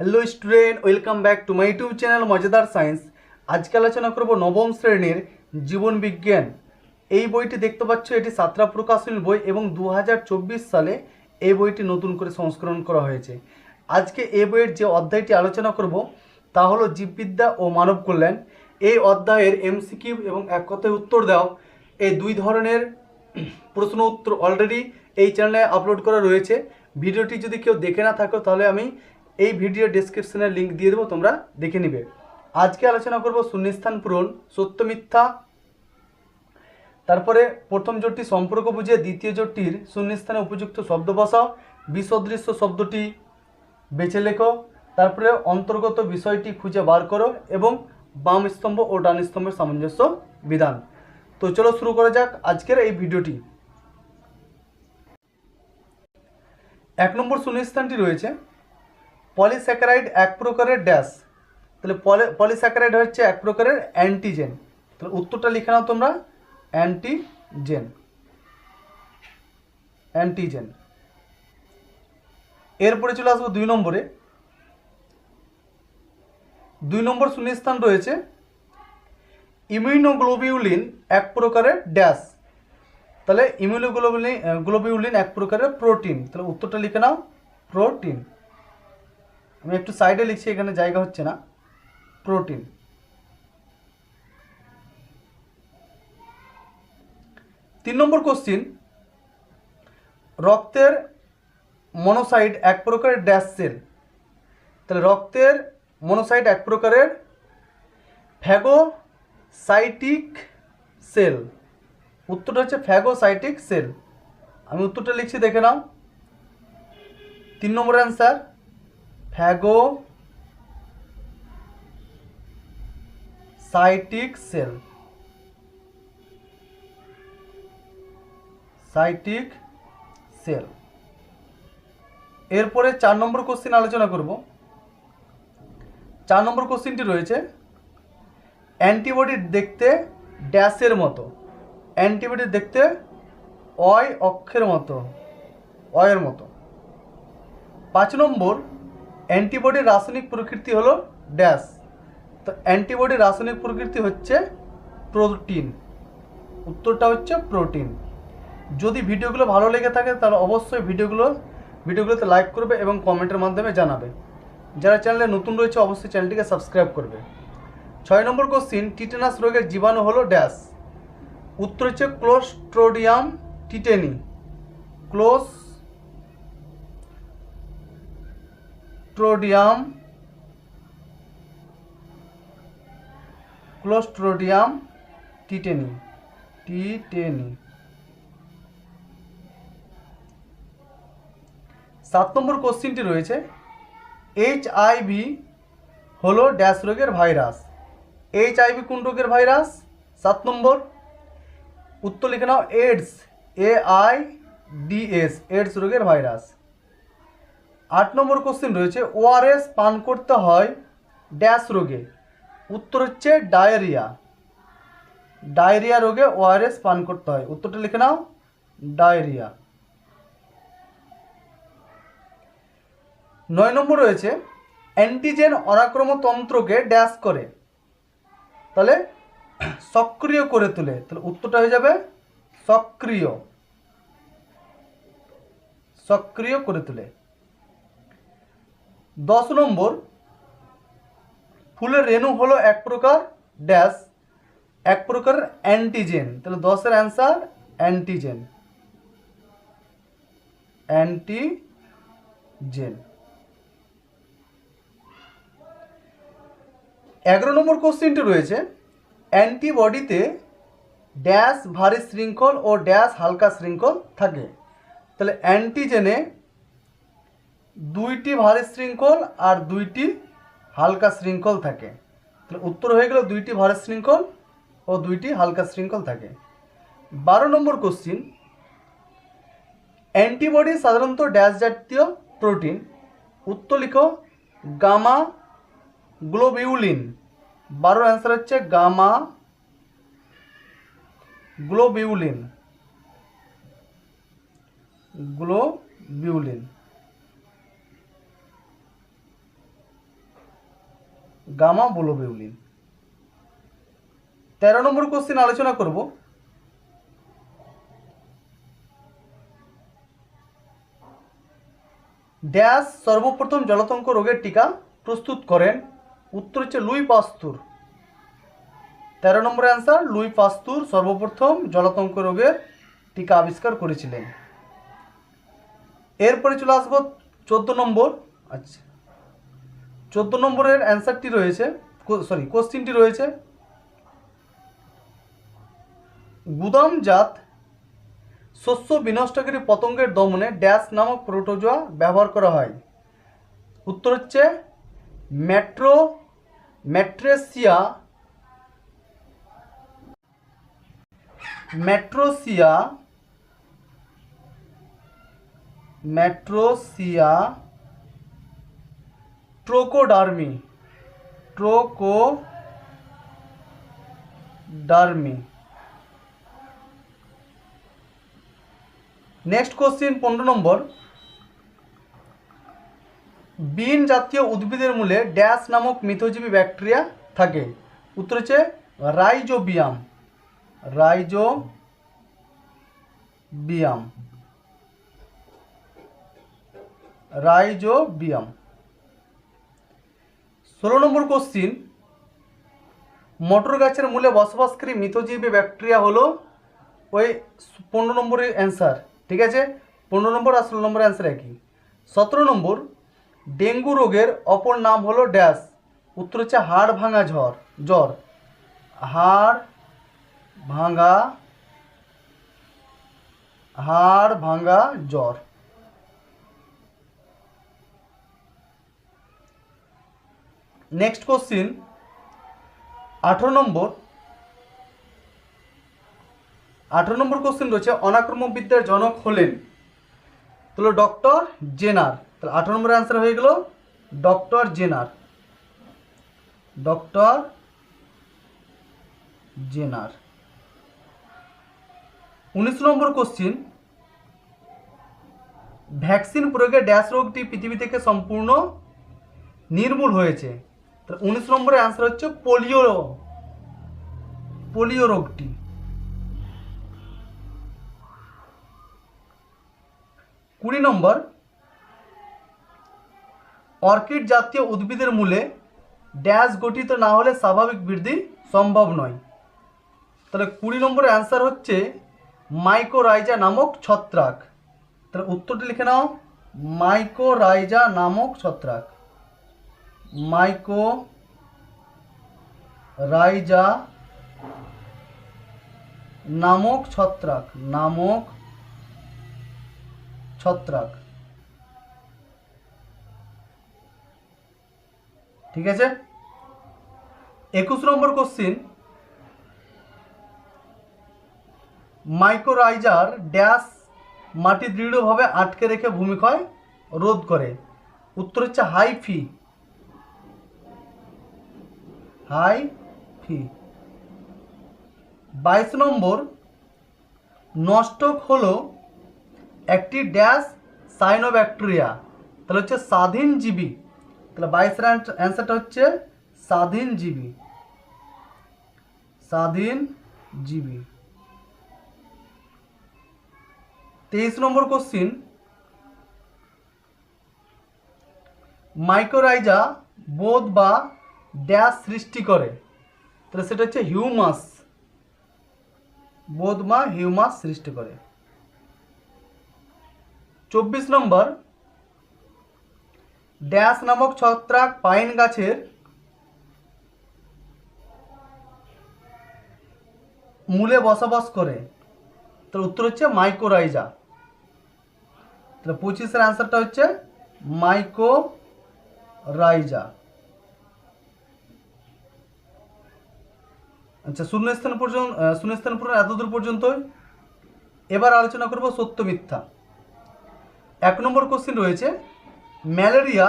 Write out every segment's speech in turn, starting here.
Hello student welcome back to my YouTube channel মজাদার science আজকে আলোচনা করব নবম শ্রেণির জীবন বিজ্ঞান। এই বইটি দেখতে পাচ্ছ, এটি সাতরা প্রকাশনী বই এবং দু হাজার চব্বিশ সালে এই বইটি নতুন করে সংস্করণ করা হয়েছে। আজকে এই বইয়ের যে অধ্যায়টি আলোচনা করব, তা হলো জীববিদ্যা ও মানব কল্যাণ। এই অধ্যায়ের এমসিকিউ এবং এক কথায় উত্তর দাও। এই দুই ধরনের প্রশ্ন উত্তর অলরেডি এই চ্যানেলে আপলোড করা রয়েছে। ভিডিওটি যদি কেউ দেখে না থাকো, তাহলে আমি এই ভিডিও ডেসক্রিপশনের লিঙ্ক দিয়ে দেবো, তোমরা দেখে নিবে। আজকে আলোচনা করব শূন্যস্থান পূরণ, সত্য মিথ্যা। তারপরে প্রথম জোটটি সম্পর্ক বুঝে দ্বিতীয় জোটটির শূন্যস্থানে উপযুক্ত শব্দ বসাও, বিসদৃশ্য শব্দটি বেছে লেখো, তারপরে অন্তর্গত বিষয়টি খুঁজে বার করো এবং বাম স্তম্ভ ও ডান স্তম্ভের সামঞ্জস্য বিধান। তো চলো শুরু করা যাক আজকের এই ভিডিওটি। এক নম্বর শূন্যস্থানটি রয়েছে পলিস্যাকারাইড এক প্রকারের ড্যাশ। তাহলে পলি, পলিস্যাকারাইড হচ্ছে এক প্রকারের অ্যান্টিজেন। তাহলে উত্তরটা লিখে নাও তোমরা, অ্যান্টিজেন। অ্যান্টিজেন। এরপরে চলে আসব দুই নম্বরে। দুই নম্বর শূন্যস্থান রয়েছে, ইমিউনোগ্লোবিউলিন এক প্রকারের ড্যাশ। তাহলে ইমিউনোগ্লোবিউলিন গ্লোবিউলিন এক প্রকারের প্রোটিন। তাহলে উত্তরটা লিখে নাও, প্রোটিন। আমি একটু সাইডে লিখছি, এখানে জায়গা হচ্ছে না। প্রোটিন তিন নম্বর কোশ্চিন রক্তের মনোসাইট এক প্রকারের ড্যাশ সেল তাহলে রক্তের মনোসাইট এক প্রকারের ফ্যাগোসাইটিক সেল উত্তরটা হচ্ছে ফ্যাগোসাইটিক সেল আমি উত্তরটা লিখছি, দেখে নাও। তিন নম্বর answer phagocytic cell. সাইটিক cell. এরপরে চার নম্বর কোশ্চিন আলোচনা করব। চার নম্বর কোশ্চিনটি রয়েছে, অ্যান্টিবডি দেখতে ড্যাশের মতো। অ্যান্টিবডি দেখতে অয় অক্ষের মতো, অয়ের মতো। পাঁচ নম্বর অ্যান্টিবডির রাসায়নিক প্রকৃতি হলো ড্যাশ। তো অ্যান্টিবডির রাসায়নিক প্রকৃতি হচ্ছে প্রোটিন। উত্তরটা হচ্ছে প্রোটিন। যদি ভিডিওগুলো ভালো লেগে থাকে, তাহলে অবশ্যই ভিডিওগুলো, ভিডিওগুলোতে লাইক করবে এবং কমেন্টের মাধ্যমে জানাবে। যারা চ্যানেলে নতুন রয়েছে, অবশ্যই চ্যানেলটিকে সাবস্ক্রাইব করবে। ছয় নম্বর কোশ্চিন টিটেনাস রোগের জীবাণু হলো ড্যাশ। উত্তর হচ্ছে ক্লোস্ট্রোডিয়াম টিটেনি। ক্লোস ক্লোস্ট্রোডিয়াম ক্লোস্ট্রোডিয়াম টিটেনি টিটেনি সাত নম্বর কোশ্চিনটি রয়েছে। এইচ আইভি হলো ড্যাশ রোগের ভাইরাস। এইচ আইভি কোন রোগের ভাইরাস? সাত নম্বর। উত্তর লিখে নাও AIDS A I D S AIDS রোগের ভাইরাস। আট নম্বর কোশ্চেন রয়েছে ওআরএস পান করতে হয় ড্যাশ রোগে। উত্তর হচ্ছে ডায়রিয়া। ডায়রিয়া রোগে ওআরএস পান করতে হয়। উত্তরটা লিখে নাও, ডায়রিয়া। নয় নম্বর রয়েছে অ্যান্টিজেন অনাক্রমতন্ত্রকে ড্যাশ করে। তাহলে সক্রিয় করে তোলে, তাহলে উত্তরটা হয়ে যাবে সক্রিয়। সক্রিয় করে তোলে। দশ নম্বর, ফুলের রেণু হলো এক প্রকার ড্যাশ এক প্রকার অ্যান্টিজেন তাহলে দশের অ্যান্সার অ্যান্টিজেন অ্যান্টিজেন এগারো নম্বর কোশ্চেনটি রয়েছে অ্যান্টিবডিতে ড্যাশ ভারী শৃঙ্খল ও ড্যাশ হালকা শৃঙ্খল থাকে। তাহলে অ্যান্টিজেনে দুইটি ভারী শৃঙ্খল আর দুইটি হালকা শৃঙ্খল থাকে। তাহলে উত্তর হয়ে গেল দুইটি ভারী শৃঙ্খল ও দুইটি হালকা শৃঙ্খল থাকে। বারো নম্বর কোশ্চিন অ্যান্টিবডি সাধারণত ড্যাশ জাতীয় প্রোটিন, উত্তর লিখো, গামা গ্লোবিউলিন। বারোর অ্যান্সার হচ্ছে gamma globulin. Globulin. Gamma globulin তেরো নম্বর কোশ্চেন আলোচনা করব। ড্যাশ সর্বপ্রথম জলাতঙ্ক রোগের টিকা প্রস্তুত করেন। উত্তর হচ্ছে লুই পাস্তুর। তেরো নম্বর অ্যান্সার লুই পাস্তুর সর্বপ্রথম জলাতঙ্ক রোগের টিকা আবিষ্কার করেছিলেন। এরপরে চলে আসব চোদ্দ নম্বর। আচ্ছা। চোদ্দ নম্বরের অ্যান্সারটি রয়েছে সরি কোশ্চিনটি রয়েছে গুদামজাত শস্য বিনষ্টকারী পতঙ্গের দমনে ড্যাশ নামক প্রোটোজোয়া ব্যবহার করা হয়। উত্তর হচ্ছে মেট্রো ম্যাট্রেসিয়া, ম্যাট্রোসিয়া ম্যাট্রোসিয়া ট্রোকোডার্মি ট্রোকোডার্মি নেক্সট কোশ্চিন পনেরো নম্বর। বিন জাতীয় উদ্ভিদের মূলে ড্যাশ নামক মিথজীবী ব্যাকটেরিয়া থাকে। উত্তর হচ্ছে রাইজোবিয়াম। রাইজোবিয়াম। রাইজোবিয়াম। ষোলো নম্বর কোশ্চিন মটর গাছের মূলে বসবাসকারী মিথজীবী ব্যাকটেরিয়া হলো ওই পনেরো নম্বরের অ্যান্সার ঠিক আছে? পনেরো নম্বর আর ষোলো নম্বর অ্যান্সার একই। সতেরো নম্বর, ডেঙ্গু রোগের অপর নাম হলো ড্যাশ, উত্তর হচ্ছে হাড় ভাঙা ঝড়, জ্বর। হাড় ভাঙা হাড় ভাঙা জ্বর। নেক্সট কোশ্চিন আঠেরো নম্বর। আঠেরো নম্বর কোশ্চেন রয়েছে, অনাক্রমক বিদ্যার জনক হলেন। তাহলে ডক্টর জেনার। তাহলে আঠেরো নম্বর অ্যান্সার হয়ে গেল ডক্টর জেনার। Doctor Jenner. উনিশ নম্বর কোশ্চিন ভ্যাকসিন প্রয়োগে ড্যাশ রোগটি পৃথিবী থেকে সম্পূর্ণ নির্মূল হয়েছে। উনিশ নম্বরের অ্যান্সার হচ্ছে পোলিও পোলিও রোগটি। কুড়ি নম্বর, অর্কিড জাতীয় উদ্ভিদের মূলে ড্যাশ গঠিত না হলে স্বাভাবিক বৃদ্ধি সম্ভব নয়। তাহলে কুড়ি নম্বরের অ্যান্সার হচ্ছে মাইকোরাইজা নামক ছত্রাক। তাহলে উত্তরটি লিখে নাও মাইকোরাইজা নামক ছত্রাক। মাইকো রাইজা নামক ছত্রাক নামক ছত্রাক। ঠিক আছে? একুশ নম্বর কোশ্চিন মাইক্রোরাইজার ড্যাশ মাটি দৃঢ়ভাবে আটকে রেখে ভূমিক্ষয় রোধ করে। উত্তর হচ্ছে হাই ফি হাই ফি। বাইশ নম্বর, নষ্টক হলো একটি ড্যাশ সাইনোব্যাকটেরিয়া। তাহলে হচ্ছে স্বাধীন জীবী। তাহলে বাইশের অ্যান্সারটা হচ্ছে স্বাধীন জীবী। স্বাধীন জীবী। তেইশ নম্বর কোশ্চিন মাইক্রোরাইজা বোধ বা ড্যাশ সৃষ্টি করে। তাহলে সেটা হচ্ছে হিউমাস। বোধ বা হিউমাস সৃষ্টি করে। চব্বিশ নম্বর, ড্যাশ নামক ছত্রাক পাইন গাছের মূলে বসবাস করে। তার উত্তর হচ্ছে মাইকোরাইজা তাহলে পঁচিশের অ্যান্সারটা হচ্ছে মাইক্রো রাইজা আচ্ছা শূন্যস্থান পর্যন্ত শূন্যস্থান পর্যন্ত এতদূর পর্যন্তই। এবার আলোচনা করব সত্য মিথ্যা। এক নম্বর কোশ্চেন রয়েছে, ম্যালেরিয়া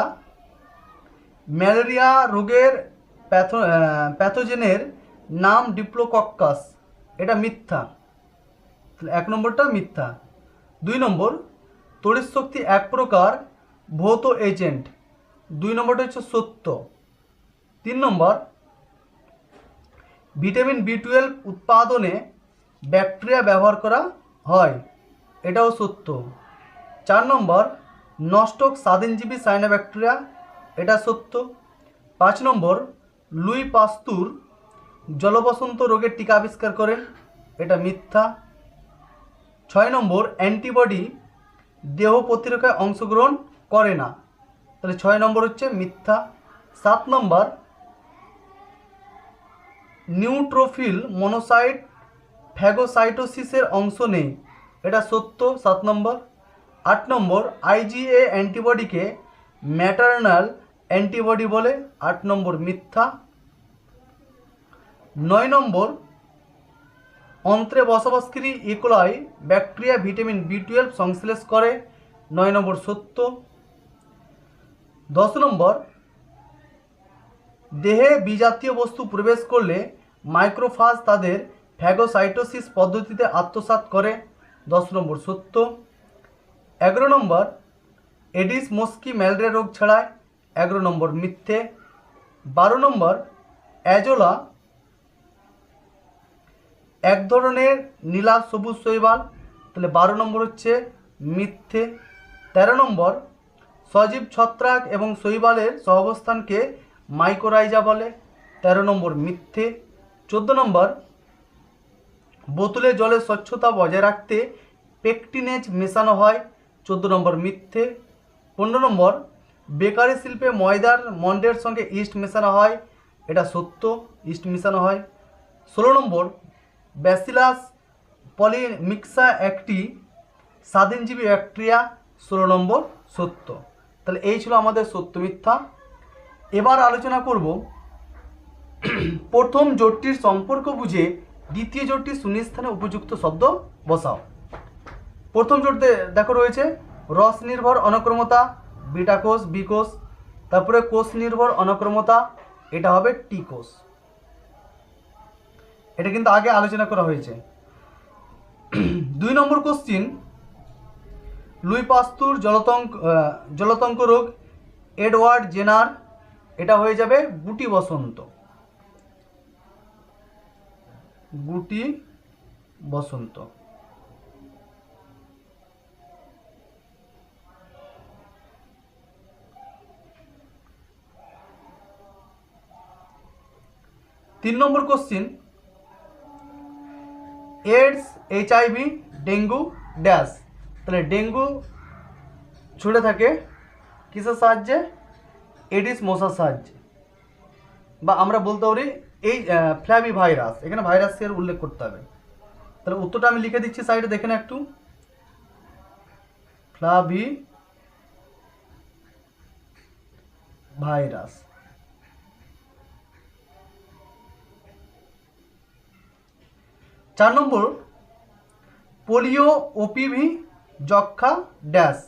ম্যালেরিয়া রোগের প্যাথো প্যাথোজেনের নাম ডিপ্লোকক্কাস। এটা মিথ্যা। এক নম্বরটা মিথ্যা। দুই নম্বর, তড়িৎ শক্তি এক প্রকার, ভৌত এজেন্ট। দুই নম্বরটা হচ্ছে সত্য। তিন নম্বর ভিটামিন বি টুয়েলভ উৎপাদনে ব্যাকটেরিয়া ব্যবহার করা হয়। এটাও সত্য। চার নম্বর, নষ্টক স্বাধীনজীবী সাইনোব্যাকটেরিয়া এটা সত্য। পাঁচ নম্বর, লুই পাস্তুর জলবসন্ত রোগের টিকা আবিষ্কার করেন, এটা মিথ্যা। ছয় নম্বর, অ্যান্টিবডি দেহ প্রতিরক্ষায় অংশগ্রহণ করে না, তাহলে ছয় নম্বর হচ্ছে মিথ্যা। সাত নম্বর নিউট্রোফিল মনোসাইট ফ্যাগোসাইটোসিসের অংশ নেই। এটা সত্য, সাত নম্বর। আট নম্বর আইজিএ অ্যান্টিবডিকে ম্যাটার্নাল অ্যান্টিবডি বলে। আট নম্বর, মিথ্যা। নয় নম্বর, অন্ত্রে বসবাসকারী E coli bacteria vitamin B twelve সংশ্লেষ করে। নয় নম্বর, সত্য। দশ নম্বর, দেহে বিজাতীয় বস্তু প্রবেশ করলে মাইক্রোফাজ তাদের ফ্যাগোসাইটোসিস পদ্ধতিতে আত্মসাৎ করে। দশ নম্বর সত্য। এগারো নম্বর, এডিস মস্কি ম্যালেরিয়া রোগ ছাড়ায়। এগারো নম্বর মিথ্যে। বারো নম্বর, অ্যাজোলা এক ধরনের নীলা সবুজ শৈবাল। তাহলে বারো নম্বর হচ্ছে মিথ্যে। তেরো নম্বর, সজীব ছত্রাক এবং শৈবালের সহাবস্থানকে মাইকোরাইজা বলে। তেরো নম্বর মিথ্যে। চোদ্দ নম্বর, বোতলে জলের স্বচ্ছতা বজায় রাখতে পেকটিনেজ মেশানো হয়। চোদ্দ নম্বর, মিথ্যে। পনেরো নম্বর, বেকারি শিল্পে ময়দার মন্ডের সঙ্গে ইস্ট মেশানো হয়। এটা সত্য, ইস্ট মেশানো হয়। ষোলো নম্বর, ব্যাসিলাস পলিমিক্সা একটি স্বাধীনজীবী ব্যাকটেরিয়া। ষোলো নম্বর, সত্য। তাহলে এই ছিল আমাদের সত্য মিথ্যা। এবার আলোচনা করব প্রথম জোটটির সম্পর্ক বুঝে দ্বিতীয় জোটটির শূন্যস্থানে উপযুক্ত শব্দ বসাও। প্রথম জোটতে দেখো রয়েছে রস নির্ভর অনক্রমতা, বিটা কোষ, বি কোষ, তারপরে কোষ নির্ভর অনক্রমতা, এটা হবে টি কোষ। এটা কিন্তু আগে আলোচনা করা হয়েছে। দুই নম্বর কোশ্চিন লুই পাস্তুর জলতঙ্ক জলতঙ্ক রোগ, এডওয়ার্ড জেনার, এটা হয়ে যাবে গুটি বসন্ত। গুটি বসন্ত। তিন নম্বর question AIDS HIV dengue, dash. তাহলে ডেঙ্গু ছুটে থাকে কিসের সাহায্যে? এডিস মশার সাহায্যে। বা আমরা বলতে পারি এই ফ্ল্যাবি ভাইরাস এখানে ভাইরাসের উল্লেখ করতে হবে। তাহলে উত্তরটা আমি লিখে দিচ্ছি সাইডে দেখে একটু। ফ্লাভি ভাইরাস চার নম্বর পোলিও ওপিভি যক্ষা ড্যাশ।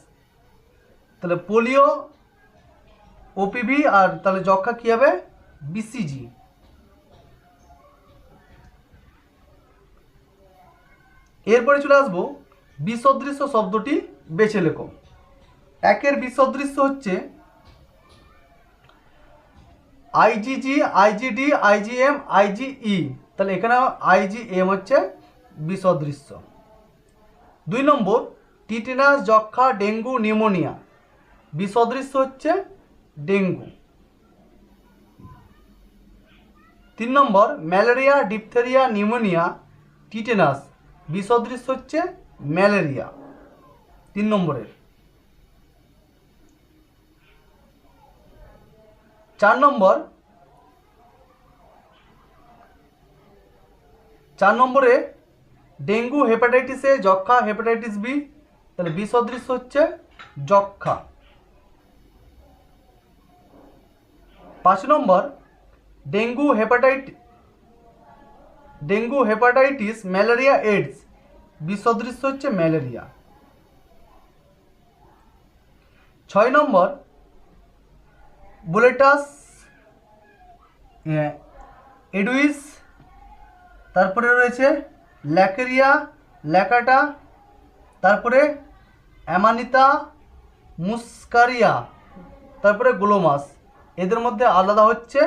তাহলে পোলিও ওপিভি আর তাহলে যক্ষা কী হবে? বিসিজি এরপরে চলে আসব বিসদৃশ্য শব্দটি বেছে লেখো। একের বিসদৃশ্য হচ্ছে আইজিজি আইজিডি আইজিএম আইজিই তাহলে এখানে আইজিএম হচ্ছে বিসদৃশ্য। দুই নম্বর, টিটেনাস যক্ষা ডেঙ্গু, নিউমোনিয়া। বিসদৃশ্য হচ্ছে ডেঙ্গু। তিন নম্বর, ম্যালেরিয়া, ডিপথেরিয়া, নিউমোনিয়া, টিটেনাস। বিসদৃশ্য হচ্ছে ম্যালেরিয়া। তিন নম্বরের। চার নম্বর। চার নম্বরে ডেঙ্গু হেপাটাইটিস এ যক্ষা হেপাটাইটিস বি, তাহলে বি সদৃশ্য হচ্ছে যক্ষা পাঁচ নম্বর, ডেঙ্গু হেপাটাইট ডেঙ্গু, হেপাটাইটিস, ম্যালেরিয়া, এইডস। বিসদৃশ্য হচ্ছে ম্যালেরিয়া। ছয় নম্বর, বুলেটাস এডুইস, তারপরে রয়েছে ল্যাকেরিয়া, ল্যাকাটা, তারপরে অ্যামানিতা, মুস্কারিয়া, তারপরে গ্লোমাস। এদের মধ্যে আলাদা হচ্ছে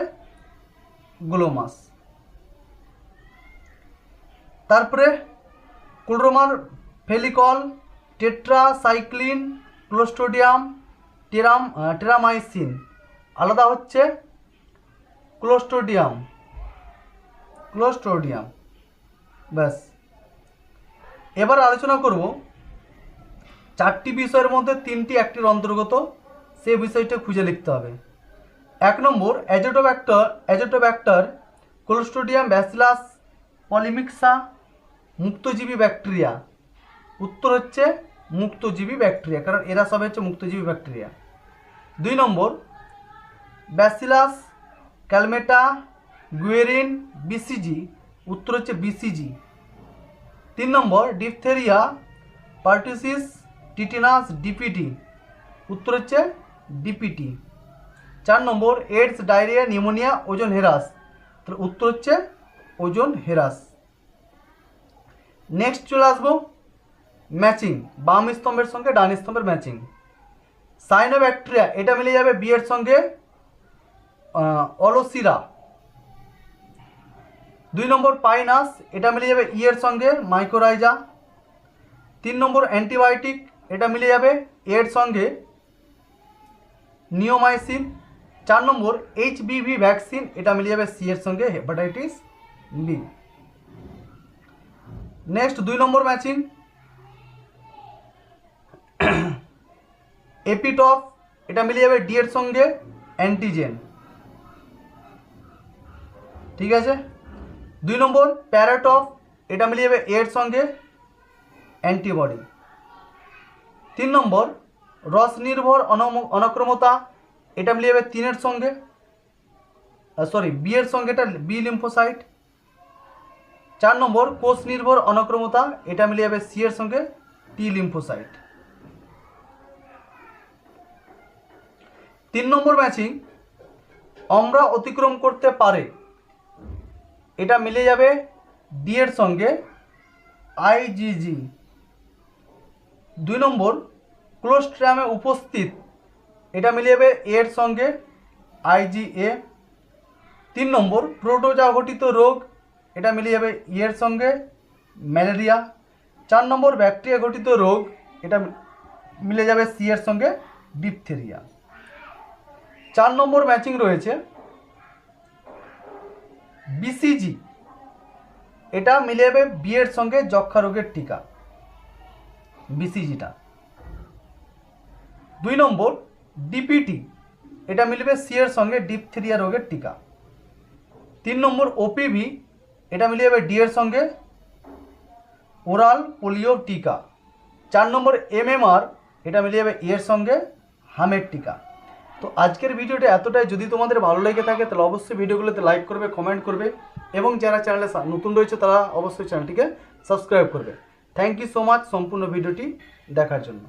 গ্লোমাস। তারপরে ক্লোরোমার ফেলিকল, টেট্রাসাইক্লিন, ক্লোস্টোডিয়াম, টেরাম টেরামাইসিন। আলাদা হচ্ছে ক্লোস্টোডিয়াম। ক্লোস্টোডিয়াম। ব্যাস। এবার আলোচনা করব চারটি বিষয়ের মধ্যে তিনটি একটির অন্তর্গত, সে বিষয়টা খুঁজে লিখতে হবে। এক নম্বর Azotobacter Azotobacter Clostridium Bacillus polymyxa মুক্তজীবী bacteria. উত্তর হচ্ছে মুক্তজীবী ব্যাকটেরিয়া, কারণ এরা সব হচ্ছে মুক্তজীবী ব্যাকটেরিয়া। দুই নম্বর, ব্যাসিলাস, ক্যালমেটা, গুয়েরিন, বিসিজি, উত্তর হচ্ছে বিসিজি। তিন নম্বর, ডিপথেরিয়া, পার্টিসিস, টিটিনাস, ডিপিটি, উত্তর হচ্ছে ডিপিটি। চার নম্বর এইডস ডায়রিয়া, নিউমোনিয়া, ওজন হেরাস। তাহলে উত্তর হচ্ছে ওজন হেরাস। নেক্সট চলে আসব ম্যাচিং বাম স্তম্ভের সঙ্গে ডান স্তম্ভের ম্যাচিং সাইনোব্যাকটেরিয়া এটা মিলে যাবে বি এর সঙ্গে অলোসিরা দুই নম্বর পাইনাস এটা মিলে যাবে ই এর সঙ্গে মাইক্রোরাইজা তিন নম্বর অ্যান্টিবায়োটিক এটা মিলে যাবে এর সঙ্গে নিওমাইসিন চার নম্বর এইচ বিভি ভ্যাকসিন এটা মিলে যাবে সি এর সঙ্গে হেপাটাইটিস বি নেক্সট দুই নম্বর ম্যাচিং এপিটপ এটা মিলে যাবে ডি এর সঙ্গে অ্যান্টিজেন ঠিক আছে? দুই নম্বর প্যারাটপ এটা মিলে যাবে এর সঙ্গে অ্যান্টিবডি তিন নম্বর, রস নির্ভর অনক্রমতা, এটা মিলে যাবে তিনের সঙ্গে সরি বি এর সঙ্গে এটা বি লিম্ফোসাইট চার নম্বর, কোষ নির্ভর অনক্রমতা, এটা মিলে যাবে সি এর সঙ্গে টি লিম্ফোসাইট। তিন নম্বর ম্যাচিং আমরা অতিক্রম করতে পারে, এটা মিলে যাবে ডি এর সঙ্গে আইজিজি দুই নম্বর, ক্লোস্ট্রামে উপস্থিত, এটা মিলে যাবে এর সঙ্গে আইজিএ তিন নম্বর প্রোটোজা ঘটিত রোগ এটা মিলে যাবে ইয়ের সঙ্গে ম্যালেরিয়া। চার নম্বর ব্যাকটেরিয়া ঘটিত রোগ, এটা মিলে যাবে সি এর সঙ্গে ডিপথেরিয়া। চার নম্বর ম্যাচিং রয়েছে বিসিজি এটা মিলে যাবে বি এর সঙ্গে যক্ষা রোগের টিকা বিসিজিটা দুই নম্বর ডিপিটি এটা মিলবে সি এর সঙ্গে ডিপথেরিয়া রোগের টিকা। তিন নম্বর ওপিভি এটা মিলিয়ে যাবে ডি এর সঙ্গে ওরাল পোলিও টিকা। চার নম্বর এমএমআর এটা মিলিয়ে যাবে এর সঙ্গে হামের টিকা। তো আজকের ভিডিওটা এতটাই। যদি তোমাদের ভালো লেগে থাকে, তাহলে অবশ্যই ভিডিওগুলোতে লাইক করবে কমেন্ট করবে, এবং যারা চ্যানেলে নতুন রয়েছে, তারা অবশ্যই চ্যানেলটিকে সাবস্ক্রাইব করবে। থ্যাংক ইউ সো মাচ সম্পূর্ণ ভিডিওটি দেখার জন্য।